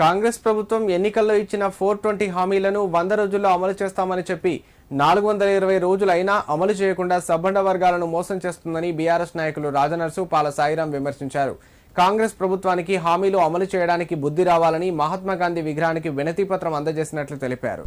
కాంగ్రెస్ ప్రభుత్వం ఎన్నికల్లో ఇచ్చిన ఫోర్ ట్వంటీ హామీలను వంద రోజుల్లో అమలు చేస్తామని చెప్పి నాలుగు వందల ఇరవై రోజులైనా అమలు చేయకుండా సబ్బండ వర్గాలను మోసం చేస్తుందని బీఆర్ఎస్ నాయకులు రాజనర్సు పాల సాయిరాం విమర్శించారు. కాంగ్రెస్ ప్రభుత్వానికి హామీలు అమలు చేయడానికి బుద్ధి రావాలని మహాత్మా గాంధీ విగ్రహానికి వినతిపత్రం అందజేసినట్లు తెలిపారు.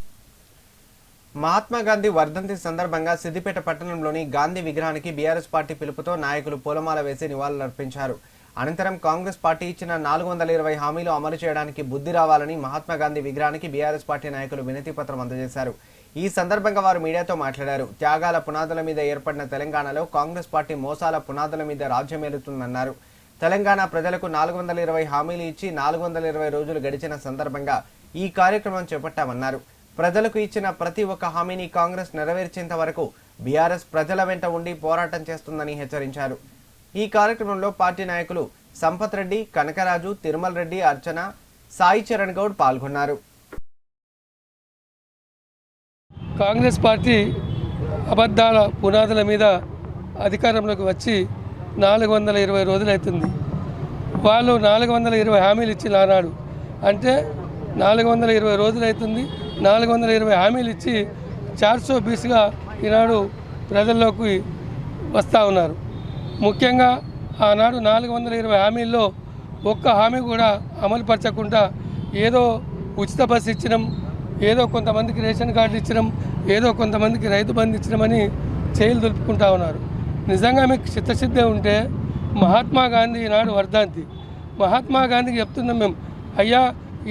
మహాత్మా గాంధీ వర్ధంతి సందర్భంగా సిద్దిపేట పట్టణంలోని గాంధీ విగ్రహానికి బీఆర్ఎస్ పార్టీ పిలుపుతో నాయకులు పూలమాల వేసి నివాళులర్పించారు. అనంతరం కాంగ్రెస్ పార్టీ ఇచ్చిన నాలుగు వందల ఇరవై హామీలు అమలు చేయడానికి బుద్ధి రావాలని మహాత్మా గాంధీ విగ్రహానికి బీఆర్ఎస్ పార్టీ నాయకులు వినతి పత్రం అందజేశారు. ఈ సందర్భంగా వారు మీడియాతో మాట్లాడారు. త్యాగాల పునాదుల మీద ఏర్పడిన తెలంగాణలో కాంగ్రెస్ పార్టీ మోసాల పునాదుల మీద రాజ్యమేలుతుందన్నారు తెలంగాణ ప్రజలకు నాలుగు వందల ఇరవై హామీలు ఇచ్చి నాలుగు వందల ఇరవై రోజులు గడిచిన సందర్భంగా ఈ కార్యక్రమం చేపట్టామన్నారు. ప్రజలకు ఇచ్చిన ప్రతి ఒక్క హామీని కాంగ్రెస్ నెరవేర్చేంత వరకు బీఆర్ఎస్ ప్రజల వెంట ఉండి పోరాటం చేస్తుందని హెచ్చరించారు. ఈ కార్యక్రమంలో పార్టీ నాయకులు సంపత్ రెడ్డి కనకరాజు తిరుమల రెడ్డి అర్చన సాయి చరణ్ గౌడ్ పాల్గొన్నారు. కాంగ్రెస్ పార్టీ అబద్ధాల పునాదుల మీద అధికారంలోకి వచ్చి నాలుగు వందల ఇరవై రోజులు అవుతుంది వాళ్ళు నాలుగు వందల ఇరవై హామీలు ఇచ్చి నానాడు. అంటే నాలుగు వందల ఇరవై రోజులు అవుతుంది నాలుగు వందల ఇరవై హామీలు ఇచ్చి చార్సో బీస్గా ఈనాడు ప్రజల్లోకి వస్తూ ఉన్నారు. ముఖ్యంగా ఆనాడు నాలుగు వందల ఇరవై హామీల్లో ఒక్క హామీ కూడా అమలు పరచకుండా ఏదో ఉచిత బస్సు ఇచ్చినాం ఏదో కొంతమందికి రేషన్ కార్డు ఇచ్చినాం ఏదో కొంతమందికి రైతు బంధు ఇచ్చినామని చేయిలు దులుపుకుంటా ఉన్నారు. నిజంగా మీకు చిత్తశుద్ధి ఉంటే మహాత్మా గాంధీ ఈనాడు వర్ధాంతి. మహాత్మా గాంధీకి చెప్తున్నాం మేము అయ్యా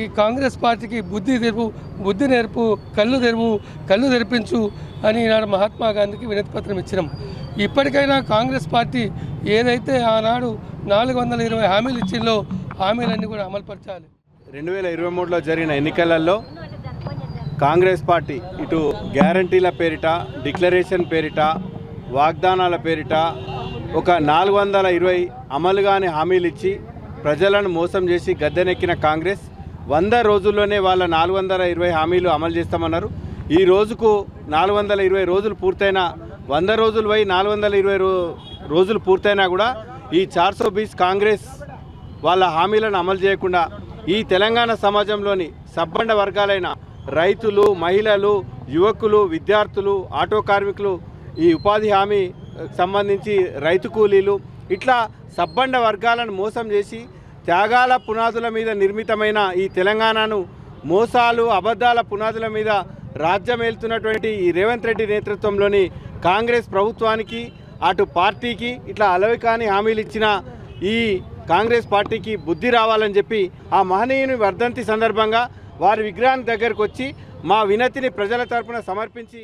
ఈ కాంగ్రెస్ పార్టీకి బుద్ధి తెరుపు బుద్ధి నేర్పు కళ్ళు తెరువు కళ్ళు తెరిపించు అని ఈనాడు మహాత్మా గాంధీకి వినతి పత్రం ఇచ్చినాం. ఇప్పటికైనా కాంగ్రెస్ పార్టీ ఏదైతే ఆనాడు నాలుగు వందల ఇరవై హామీలు ఇచ్చిందో హామీలన్నీ కూడా అమలుపరచాలి. రెండు వేల ఇరవై మూడులో జరిగిన ఎన్నికలలో కాంగ్రెస్ పార్టీ ఇటు గ్యారంటీల పేరిట డిక్లరేషన్ పేరిట వాగ్దానాల పేరిట ఒక నాలుగు వందల ఇరవై అమలు కాని హామీలు ఇచ్చి ప్రజలను మోసం చేసి గద్దెనెక్కిన కాంగ్రెస్ వంద రోజుల్లోనే వాళ్ళ నాలుగు వందల ఇరవై హామీలు అమలు చేస్తామన్నారు. ఈ రోజుకు నాలుగు వందల ఇరవై రోజులు పూర్తయిన వంద రోజులు పోయి నాలుగు వందల ఇరవై రోజులు పూర్తయినా కూడా ఈ చార్సో బీస్ కాంగ్రెస్ వాళ్ళ హామీలను అమలు చేయకుండా ఈ తెలంగాణ సమాజంలోని సబ్బండ వర్గాలైన రైతులు మహిళలు యువకులు విద్యార్థులు ఆటో కార్మికులు ఈ ఉపాధి హామీ సంబంధించి రైతు కూలీలు ఇట్లా సబ్బండ వర్గాలను మోసం చేసి త్యాగాల పునాదుల మీద నిర్మితమైన ఈ తెలంగాణను మోసాలు అబద్ధాల పునాదుల మీద రాజ్యమేలుతున్నటువంటి ఈ రేవంత్ రెడ్డి నేతృత్వంలోని కాంగ్రెస్ ప్రభుత్వానికి అటు పార్టీకి ఇట్లా అలవి కాని హామీలు ఇచ్చిన ఈ కాంగ్రెస్ పార్టీకి బుద్ధి రావాలని చెప్పి ఆ మహనీయుని వర్ధంతి సందర్భంగా వారి విగ్రహానికి దగ్గరకు వచ్చి మా వినతిని ప్రజల తరపున సమర్పించి